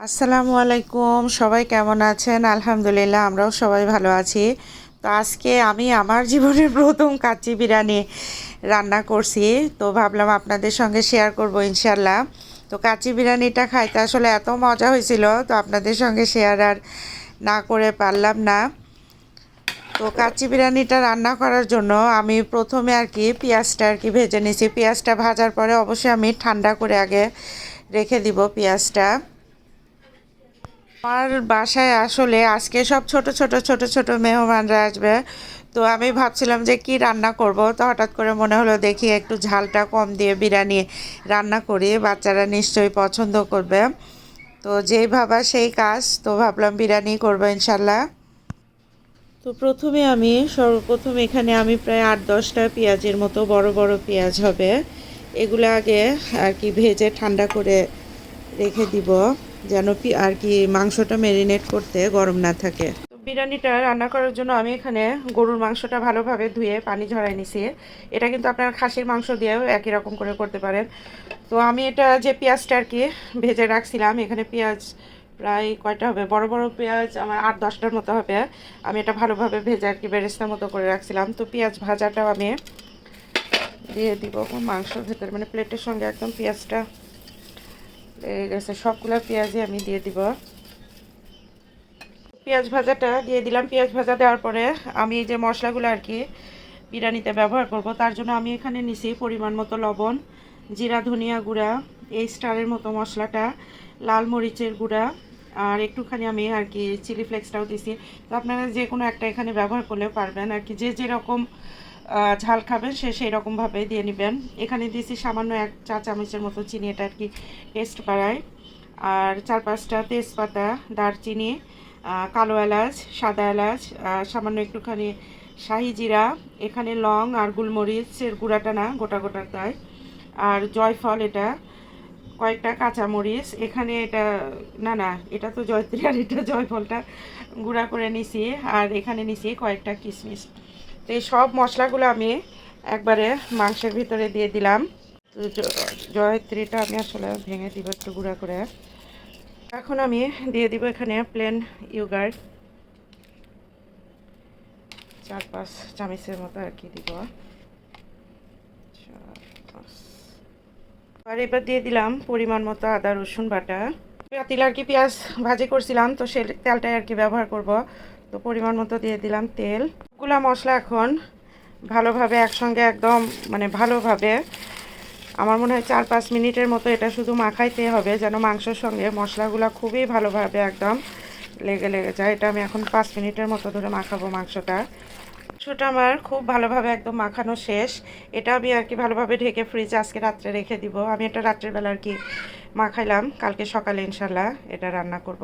আসসালামু আলাইকুম, সবাই কেমন আছেন? আলহামদুলিল্লাহ, আমরাও সবাই ভালো আছি। তো আজকে আমি আমার জীবনের প্রথম কাচ্চি বিরিয়ানি রান্না করছি। তো ভাবলাম আপনাদের সঙ্গে শেয়ার করব ইনশাল্লাহ তো কাচ্চি বিরিয়ানিটা খাইতে আসলে এত মজা হয়েছিল, তো আপনাদের সঙ্গে শেয়ার আর না করে পারলাম না। তো কাচ্চি বিরিয়ানিটা রান্না করার জন্য আমি প্রথমে আর কি পেঁয়াজটা আর কি ভেজে নিয়েছি পেঁয়াজটা ভাজার পরে অবশ্যই আমি ঠান্ডা করে আগে রেখে দিব পেঁয়াজটা। আমার বাসায় আসলে আজকে সব ছোট ছোট ছোট ছোট মেহমানরা আসবে। তো আমি ভাবছিলাম যে কি রান্না করব? তো হঠাৎ করে মনে হলো দেখি একটু ঝালটা কম দিয়ে বিরিয়ানি রান্না করি। বাচ্চারা নিশ্চয়ই পছন্দ করবে। তো যেই ভাবা সেই কাজ, তো ভাবলাম বিরিয়ানি করব ইনশাল্লাহ তো প্রথমে আমি, সর্বপ্রথম এখানে আমি প্রায় আট, দশটা পেঁয়াজের মতো বড় বড় পেঁয়াজ হবে। এগুলো আগে আর কি ভেজে ঠান্ডা করে রেখে দিব। যেন আর কি মাংসটা ম্যারিনেট করতে গরম না থাকে। বিরিয়ানিটা রান্না করার জন্য আমি এখানে গরুর মাংসটা ভালোভাবে ধুয়ে পানি ঝরাই নিছি। এটা কিন্তু আপনারা খাসির মাংস দিয়েও একই রকম করে করতে পারেন। তো আমি এটা যে পেঁয়াজটা আর কি ভেজে রাখছিলাম, এখানে পেঁয়াজ প্রায় কয়টা হবে? বড় বড় পেঁয়াজ আমার আট দশটার মতো হবে। আমি এটা ভালোভাবে ভেজে আর কি বেরেস্তার মতো করে রাখছিলাম। তো পেঁয়াজ ভাজাটাও আমি দিয়ে দিব মাংসর ভেতরে। মানে প্লেটের সঙ্গে একদম পেঁয়াজটা সবগুলো পেঁয়াজই আমি দিয়ে দিব। পেঁয়াজ ভাজাটা দিয়ে দিলাম। পেঁয়াজ ভাজা দেওয়ার পরে আমি এই যে মশলাগুলো আর কি বিরিয়ানিতে ব্যবহার করব, তার জন্য আমি এখানে নিছি পরিমাণ মতো লবণ, জিরা, ধনিয়া গুঁড়া, এই স্টারের মতো মশলাটা, লাল মরিচের গুঁড়া, আর একটুখানি আমি আর কি চিলি ফ্লেক্সটাও দিছি। তো আপনারা যে কোনো একটা এখানে ব্যবহার করলেও পারবেন। আর কি যে যেরকম ঝাল খাবেন, সে সেই রকমভাবে দিয়ে নেবেন। এখানে দিয়েছি সামান্য এক চা চামচের মতো চিনি, এটা আর কি টেস্ট বাড়ায় আর চার পাঁচটা তেজপাতা, দারচিনি কালো এলাচ, সাদা এলাচ সামান্য একটুখানি শাহি জিরা, এখানে লং আর গোলমরিচের গুঁড়াটা না, গোটা গোটা তাই। আর জয়ফল এটা, কয়েকটা কাঁচামরিচ, এখানে এটা, না না, এটা তো জয়ত্রী আর এটা জয়ফলটা গুঁড়া করে নিছি। আর এখানে নিছি কয়েকটা কিশমিশ। তো এই সব মশলাগুলো আমি একবারে মাংসের ভিতরে দিয়ে দিলাম। তো জয়ত্রীটা আমি আসলে ভেঙে দিব একটু গুঁড়া করে। এখন আমি দিয়ে দিব এখানে প্লেন ইয়োগার্ট চার পাঁচ চামচের মতো আর কি দিব। আর এবার দিয়ে দিলাম পরিমাণ মতো আদা, রসুন বাটা। পাতিল আর কি পেঁয়াজ ভাজি করছিলাম, তো সে তেলটাই আর কি ব্যবহার করব। তো পরিমাণ মতো দিয়ে দিলাম তেল। গুলা মশলা এখন ভালোভাবে একসঙ্গে একদম মানে ভালোভাবে, আমার মনে হয় চার পাঁচ মিনিটের মতো এটা শুধু মাখাইতে হবে যেন মাংসের সঙ্গে মশলাগুলো খুবই ভালোভাবে একদম লেগে লেগে যায়। এটা আমি এখন পাঁচ মিনিটের মতো ধরে মাখাবো মাংসটা। মাংসটা আমার খুব ভালোভাবে একদম মাখানো শেষ। এটা আমি আর কি ভালোভাবে ঢেকে ফ্রিজে আজকে রাত্রে রেখে দিব। আমি এটা রাত্রের বেলা আর কি মাখাইলাম, কালকে সকালে ইনশাল্লাহ এটা রান্না করব।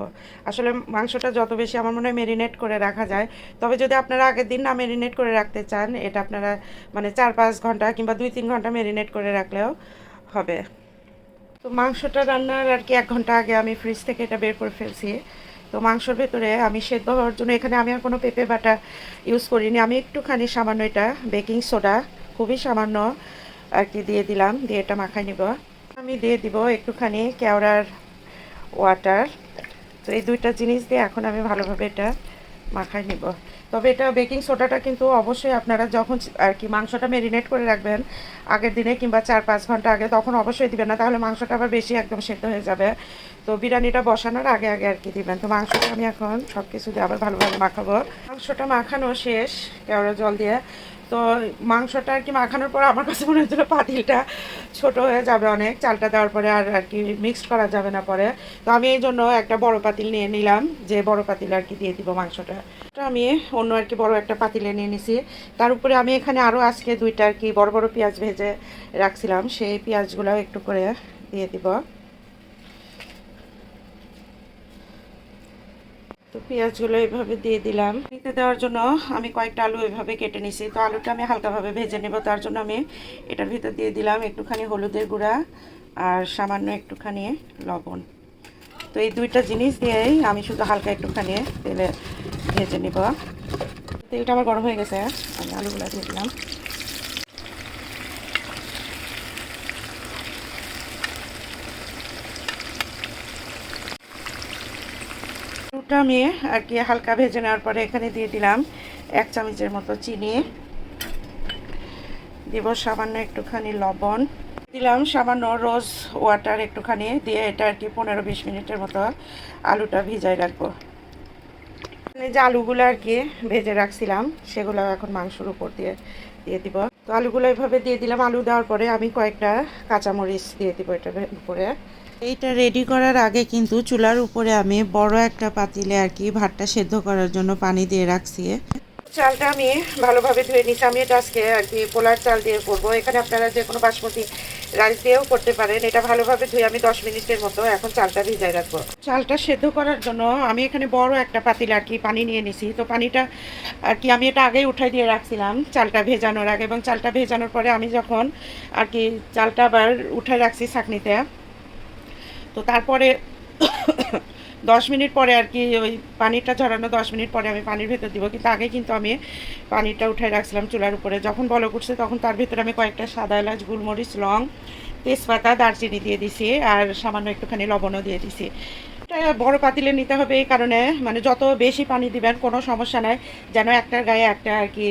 আসলে মাংসটা যত বেশি আমার মনে হয় মেরিনেট করে রাখা যায়, তবে যদি আপনারা আগের দিন না মেরিনেট করে রাখতে চান, এটা আপনারা মানে চার পাঁচ ঘণ্টা কিংবা দুই তিন ঘণ্টা মেরিনেট করে রাখলেও হবে। তো মাংসটা রান্নার আর কি এক ঘণ্টা আগে আমি ফ্রিজ থেকে এটা বের করে ফেলছি। তো মাংসর ভেতরে আমি সেদ্ধ হওয়ার জন্য এখানে আমি আর কোনো পেঁপে বাটা ইউজ করিনি। আমি একটুখানি সামান্য এটা বেকিং সোডা খুবই সামান্য আর কি দিয়ে দিলাম, দিয়ে এটা মাখাই নিব। আমি দিয়ে দিব একটুখানি কেওড়ার ওয়াটার তো এই দুইটা জিনিস দিয়ে এখন আমি ভালোভাবে এটা মাখাই নিব। তবে এটা বেকিং সোডাটা কিন্তু অবশ্যই আপনারা যখন আর কি মাংসটা মেরিনেট করে রাখবেন, আগের দিনে কিংবা চার পাঁচ ঘণ্টা আগে, তখন অবশ্যই দিবেন না, তাহলে মাংসটা আবার বেশি একদম সেদ্ধ হয়ে যাবে। তো বিরিয়ানিটা বসানোর আগে আগে আর কি দিবেন। তো মাংসটা আমি এখন সব কিছু দিয়ে আবার ভালোভাবে মাখাবো। মাংসটা মাখানো শেষ, কেওড়া জল দিয়ে। তো মাংসটা আর কি মাখানোর পর আমার কাছে মনে হচ্ছিল পাতিলটা ছোট হয়ে যাবে অনেক, চালটা দেওয়ার পরে আর আর কি মিক্সড করা যাবে না পরে। তো আমি এই জন্য একটা বড় পাতিল নিয়ে নিলাম, যে বড় পাতিল আর কি দিয়ে দিব মাংসটা। আমি অন্য আর কি বড় একটা পাতিলে নিয়ে নিছি। তার উপরে আমি এখানে আরও আজকে দুইটা আর কি বড় বড় পেঁয়াজ ভেজে রাখছিলাম, সেই পেঁয়াজগুলো একটু করে দিয়ে দিব। তো পেঁয়াজগুলো এইভাবে দিয়ে দিলাম। দিতে দেওয়ার জন্য আমি কয়েকটা আলু এভাবে কেটে নিছি। তো আলুটা আমি হালকাভাবে ভেজে নেব, তার জন্য আমি এটার ভিতর দিয়ে দিলাম একটুখানি হলুদের গুঁড়া আর সামান্য একটুখানি লবণ। তো এই দুইটা জিনিস দিয়েই আমি শুধু হালকা একটুখানি তেলে ভেজে নিব। তেলটা আমার গরম হয়ে গেছে, আমি আলুগুলো দিয়ে দিলাম। আলুটা আমি আর কি হালকা ভেজে নেওয়ার পরে এখানে দিয়ে দিলাম এক চামচের মতো চিনি। দিব সামান্য একটুখানি লবণ। দিলাম সামান্য রোজ ওয়াটার একটুখানি দিয়ে এটা আর কি পনেরো বিশ মিনিটের মতো আলুটা ভিজাই রাখব। যে আলুগুলো আর কি ভেজে রাখছিলাম, সেগুলো এখন মাংসর উপর দিয়ে দিয়ে দিব। তো আলুগুলো এইভাবে দিয়ে দিলাম। আলু দেওয়ার পরে আমি কয়েকটা কাঁচামরিচ দিয়ে দিব এটার উপরে। এইটা রেডি করার আগে কিন্তু চুলার উপরে আমি বড় একটা পাতিলে আর কি ভাতটা সেদ্ধ করার জন্য পানি দিয়ে রাখছি। চালটা আমি ভালোভাবে ধুয়ে নিচ্ছি। আমি এটা আজকে আর কি পোলার চাল দিয়ে করব। এখানে আপনারা যে কোনো বাসমতি রাইস দিয়েও করতে পারেন। এটা ভালোভাবে ধুয়ে আমি দশ মিনিটের মতো এখন চালটা ভিজায় রাখব। চালটা সেদ্ধ করার জন্য আমি এখানে বড় একটা পাতিল আর কি পানি নিয়ে নিছি। তো পানিটা আর কি আমি এটা আগেই উঠাই দিয়ে রাখছিলাম চালটা ভেজানোর আগে। এবং চালটা ভেজানোর পরে আমি যখন আর কি চালটা আবার উঠাই রাখছি ছাঁকনিতে তো তারপরে দশ মিনিট পরে আর কি ওই পানিটা ঝরানো দশ মিনিট পরে আমি পানির ভেতর দিব। কিন্তু আগে কিন্তু আমি পানিটা উঠাই রাখছিলাম চুলার উপরে। যখন বলক করছে তখন তার ভিতরে আমি কয়েকটা সাদা এলাচ, গুলমরিচ, লং, তেজপাতা, দারচিনি দিয়ে দিছি আর সামান্য একটুখানি লবণও দিয়ে দিছি। এটা বড় পাতিলে নিতে হবে এই কারণে। মানে যত বেশি পানি দিবেন কোনো সমস্যা নাই। যেন একটার গায়ে একটা আর কি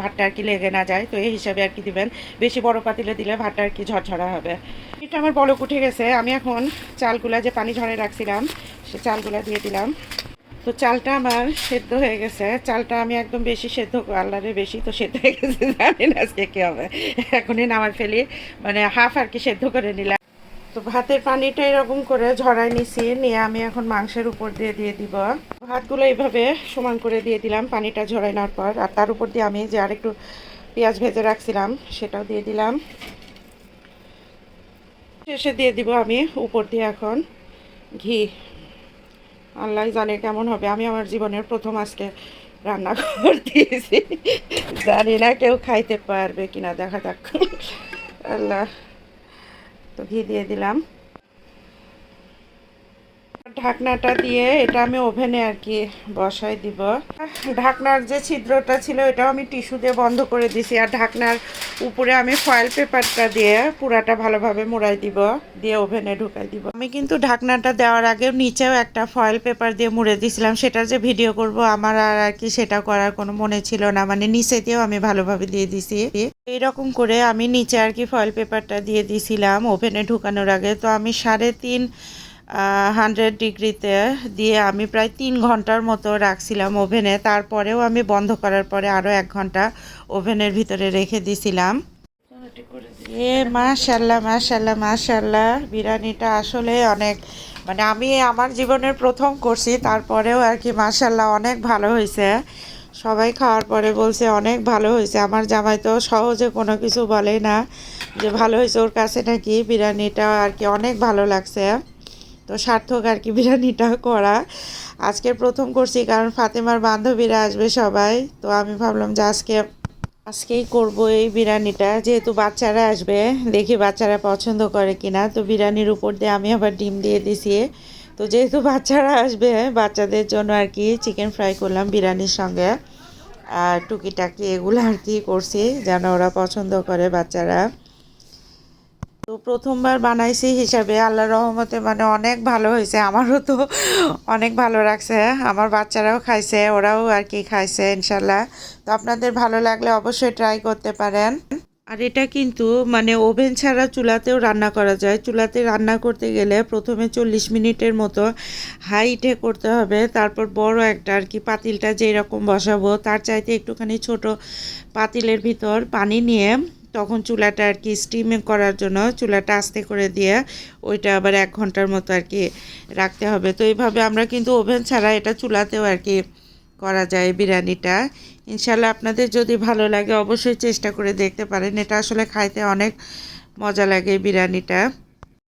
ভাতটা আর কি লেগে না যায়, তো এই হিসাবে আর কি দিবেন। বেশি বড় পাতিলে দিলে ভাতটা আর কি ঝরঝরা হবে। এটা আমার বলক উঠে গেছে। আমি এখন চালগুলা যে পানি ঝরে রাখছিলাম, সে চালগুলা দিয়ে দিলাম। তো চালটা আমার সেদ্ধ হয়ে গেছে। চালটা আমি একদম বেশি সেদ্ধ, আল্লাহরে বেশি তো সেদ্ধ হয়ে গেছে, জানি না আজকে কী হবে। এখনই নামার ফেলি। মানে হাফ আর কি সেদ্ধ করে নিলাম। তো ভাতের পানিটা এরকম করে ঝরাই নিছি নিয়ে আমি এখন মাংসের উপর দিয়ে দিয়ে দিব। ভাতগুলো এইভাবে সমান করে দিয়ে দিলাম, পানিটা ঝরাই নেওয়ার পর। আর তার উপর দিয়ে আমি যে আরেকটু পেঁয়াজ ভেজে রাখছিলাম, সেটাও দিয়ে দিলাম। শেষে দিয়ে দিব আমি উপর দিয়ে এখন ঘি। আল্লাহ জানে কেমন হবে, আমি আমার জীবনের প্রথম আজকে রান্না করতেছি জানি না কেউ খাইতে পারবে কিনা, দেখা যাক। আল্লাহ। তো ঘি দিয়ে দিলাম। ঢাকনাটা দিয়ে এটা আমি ওভেনে আর কি বসাই দিব। ঢাকনার যে ছিদ্রটা ছিল, এটাও আমি টিস্যু দিয়ে বন্ধ করে দিছি। আর ঢাকনার উপরে আমি ফয়েল পেপারটা দিয়ে পুরাটা ভালোভাবে মোড়াই দিব, দিয়ে ওভেনে ঢুকাই দিব। আমি কিন্তু ঢাকনাটা দেওয়ার আগে নিচেও একটা ফয়েল পেপার দিয়ে মুড়ে দিয়েছিলাম সেটার যে ভিডিও করব, আমার আর আর কি সেটা করার কোনো মনে ছিল না। মানে নিচে দিয়েও আমি ভালোভাবে দিয়ে দিছি। এইরকম করে আমি নিচে আর কি ফয়েল পেপারটা দিয়ে দিছিলাম, ওভেনে ঢুকানোর আগে। তো আমি সাড়ে তিন হান্ড্রেড ডিগ্রিতে দিয়ে আমি প্রায় তিন ঘণ্টার মতো রাখছিলাম ওভেনে। তারপরেও আমি বন্ধ করার পরে আরও এক ঘণ্টা ওভেনের ভিতরে রেখে দিছিলাম। এ মাশাল্লাহ মাশাল্লাহ মাশাল্লাহ বিরিয়ানিটা আসলে অনেক মানে আমি আমার জীবনের প্রথম করছি, তারপরেও আর কি মাশাল্লাহ অনেক ভালো হয়েছে। সবাই খাওয়ার পরে বলছে অনেক ভালো হয়েছে। আমার জামাই তো সহজে কোনো কিছু বলে না যে ভালো হয়েছে ওর কাছে নাকি বিরিয়ানিটা আর কি অনেক ভালো লাগছে। তো সার্থক আর কি বিরিয়ানিটা করা। আজকে প্রথম করছি কারণ ফাতেমার বান্ধবীরা আসবে সবাই। তো আমি ভাবলাম যে আজকে, আজকেই করব এই বিরিয়ানিটা। যেহেতু বাচ্চারা আসবে, দেখি বাচ্চারা পছন্দ করে কিনা। তো বিরিয়ানির উপর দিয়ে আমি আবার ডিম দিয়ে দিছি। তো যেহেতু বাচ্চারা আসবে, বাচ্চাদের জন্য আর কি চিকেন ফ্রাই করলাম বিরিয়ানির সঙ্গে। আর টুকিটাকি এগুলো আর কি করছি, যেন ওরা পছন্দ করে বাচ্চারা। তো প্রথমবার বানাইছি হিসাবে আল্লাহ রহমতে মানে অনেক ভালো হয়েছে, আমারও তো অনেক ভালো লাগছে। আমার বাচ্চারাও খাইছে, ওরাও আর কি খাইছে ইনশাল্লাহ তো আপনাদের ভালো লাগলে অবশ্যই ট্রাই করতে পারেন। আর এটা কিন্তু মানে ওভেন ছাড়া চুলাতেও রান্না করা যায়। চুলাতে রান্না করতে গেলে প্রথমে চল্লিশ মিনিটের মতো হাইটে করতে হবে। তারপর বড় একটা আর কি পাতিলটা যেই রকম বসাবো, তার চাইতে একটুখানি ছোট পাতিলের ভিতর পানি নিয়ে তখন চুলাটা আর কি স্টিমে করার জন্য চুলাটা আস্তে করে দিয়ে ওইটা আবার এক ঘণ্টার মতো আর কি রাখতে হবে। তো এইভাবে আমরা কিন্তু ওভেন ছাড়া এটা চুলাতেও আর কি করা যায় বিরিয়ানিটা। ইনশাল্লাহ আপনাদের যদি ভালো লাগে অবশ্যই চেষ্টা করে দেখতে পারেন। এটা আসলে খাইতে অনেক মজা লাগে বিরিয়ানিটা।